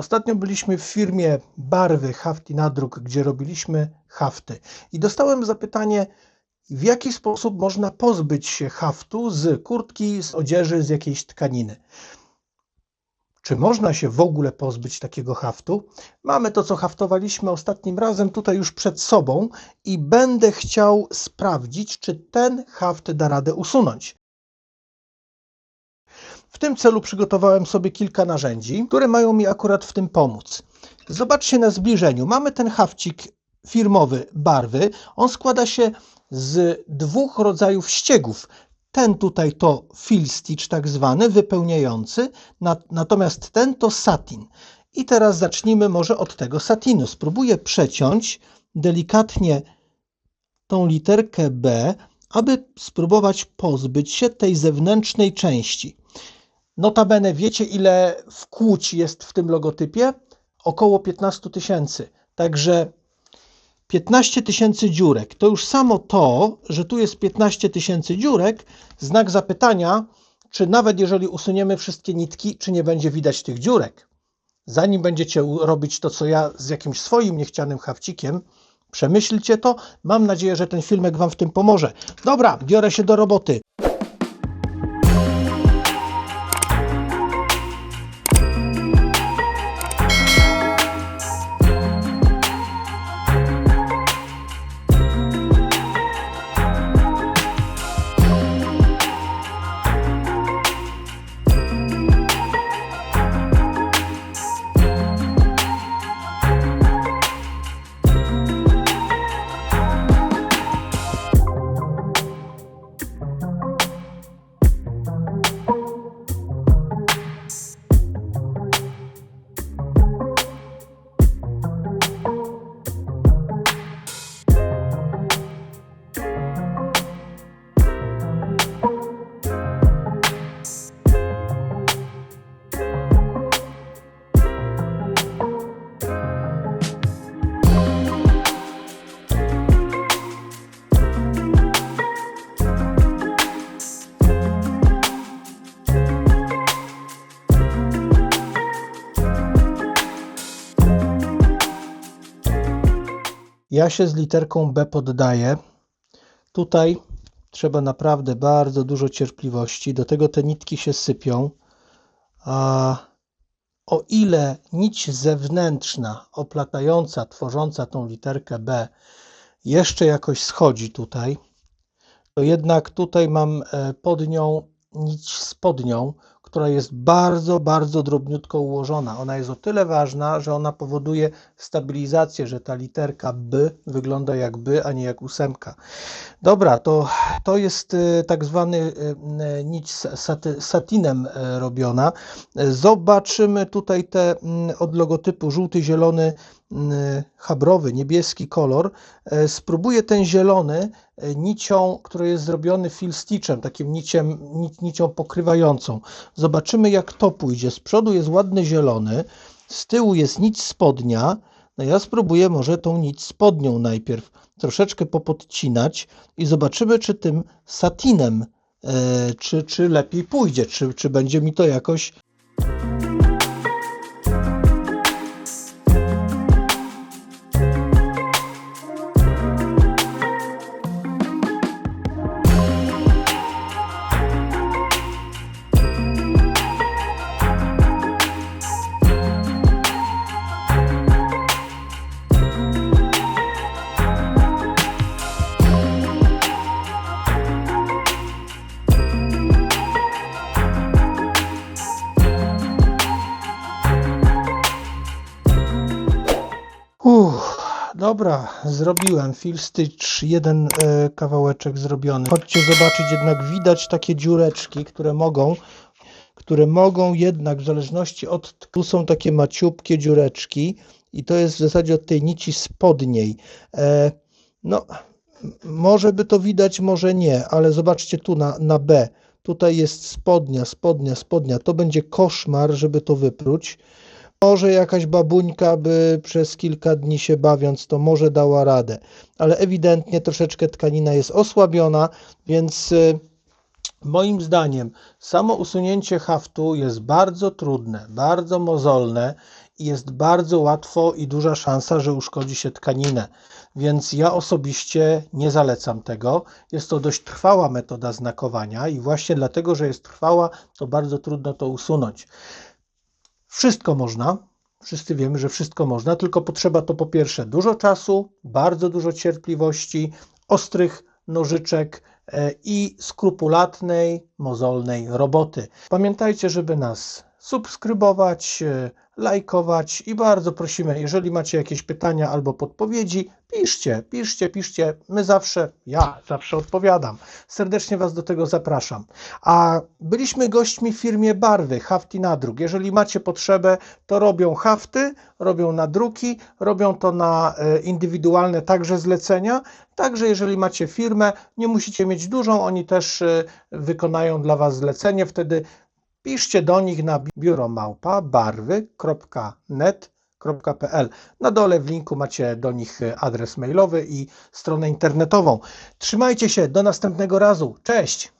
Ostatnio byliśmy w firmie Barwy Hafti Nadruk, gdzie robiliśmy hafty. I dostałem zapytanie, w jaki sposób można pozbyć się haftu z kurtki, z odzieży, z jakiejś tkaniny. Czy można się w ogóle pozbyć takiego haftu? Mamy to, co haftowaliśmy ostatnim razem tutaj już przed sobą i będę chciał sprawdzić, czy ten haft da radę usunąć. W tym celu przygotowałem sobie kilka narzędzi, które mają mi akurat w tym pomóc. Zobaczcie na zbliżeniu. Mamy ten hafcik firmowy barwy. On składa się z dwóch rodzajów ściegów. Ten tutaj to fill tak zwany, wypełniający, na- natomiast ten to satin. I teraz zacznijmy może od tego satinu. Spróbuję przeciąć delikatnie tą literkę B, aby spróbować pozbyć się tej zewnętrznej części. Notabene wiecie ile wkłuć jest w tym logotypie? Około 15 tysięcy. Także 15 tysięcy dziurek. To już samo to, że tu jest 15 tysięcy dziurek, znak zapytania, czy nawet jeżeli usuniemy wszystkie nitki, czy nie będzie widać tych dziurek. Zanim będziecie robić to, co ja z jakimś swoim niechcianym hawcikiem, przemyślcie to. Mam nadzieję, że ten filmek Wam w tym pomoże. Dobra, biorę się do roboty. Ja się z literką B poddaję. Tutaj trzeba naprawdę bardzo dużo cierpliwości. Do tego te nitki się sypią. A o ile nić zewnętrzna, oplatająca, tworząca tą literkę B, jeszcze jakoś schodzi tutaj, to jednak tutaj mam e, pod nią nić spodnią, która jest bardzo, bardzo drobniutko ułożona. Ona jest o tyle ważna, że ona powoduje stabilizację, że ta literka B wygląda jak B, a nie jak ósemka. Dobra, to, to jest e, tak zwany e, e, nić satinem robiona. Zobaczymy tutaj te od logotypu żółty, zielony, mm, chabrowy, niebieski kolor. E, Spróbuję ten zielony e, nicią, który jest zrobiony fill stitchem, takim niciem, nic, nicią pokrywającą. Zobaczymy jak to pójdzie. Z przodu jest ładny zielony, z tyłu jest nić spodnia. No ja spróbuję może tą nić spodnią najpierw troszeczkę popodcinać i zobaczymy, czy tym satinem, e, czy, czy lepiej pójdzie, czy, czy będzie mi to jakoś Uff, dobra, zrobiłem. Fill stitch, jeden e, kawałeczek zrobiony. Chodźcie zobaczyć, jednak widać takie dziureczki, które mogą, które mogą jednak w zależności od, tu są takie maciupkie dziureczki i to jest w zasadzie od tej nici spodniej. E, no, może by to widać, może nie, ale zobaczcie tu na, na B. Tutaj jest spodnia, spodnia, spodnia. To będzie koszmar, żeby to wypróć. Może jakaś babuńka by przez kilka dni się bawiąc, to może dała radę, ale ewidentnie troszeczkę tkanina jest osłabiona, więc y, moim zdaniem samo usunięcie haftu jest bardzo trudne, bardzo mozolne jest bardzo łatwo i duża szansa, że uszkodzi się tkaninę. Więc ja osobiście nie zalecam tego. Jest to dość trwała metoda znakowania i właśnie dlatego, że jest trwała, to bardzo trudno to usunąć. Wszystko można. Wszyscy wiemy, że wszystko można, tylko potrzeba to po pierwsze dużo czasu, bardzo dużo cierpliwości, ostrych nożyczek e, i skrupulatnej, mozolnej roboty. Pamiętajcie, żeby nas subskrybować, e, lajkować i bardzo prosimy, jeżeli macie jakieś pytania albo podpowiedzi, piszcie, piszcie, piszcie. My zawsze, ja zawsze odpowiadam. Serdecznie Was do tego zapraszam. A byliśmy gośćmi w firmie Barwy, Hafti Nadruk. Jeżeli macie potrzebę, to robią hafty, robią nadruki, robią to na e, indywidualne także zlecenia. Także jeżeli macie firmę, nie musicie mieć dużą, oni też e, wykonają dla Was zlecenie. Wtedy piszcie do nich na biuromałpa barwy.net.pl. Na dole w linku macie do nich e, adres mailowy i stronę internetową. Trzymajcie się, do następnego razu. Cześć!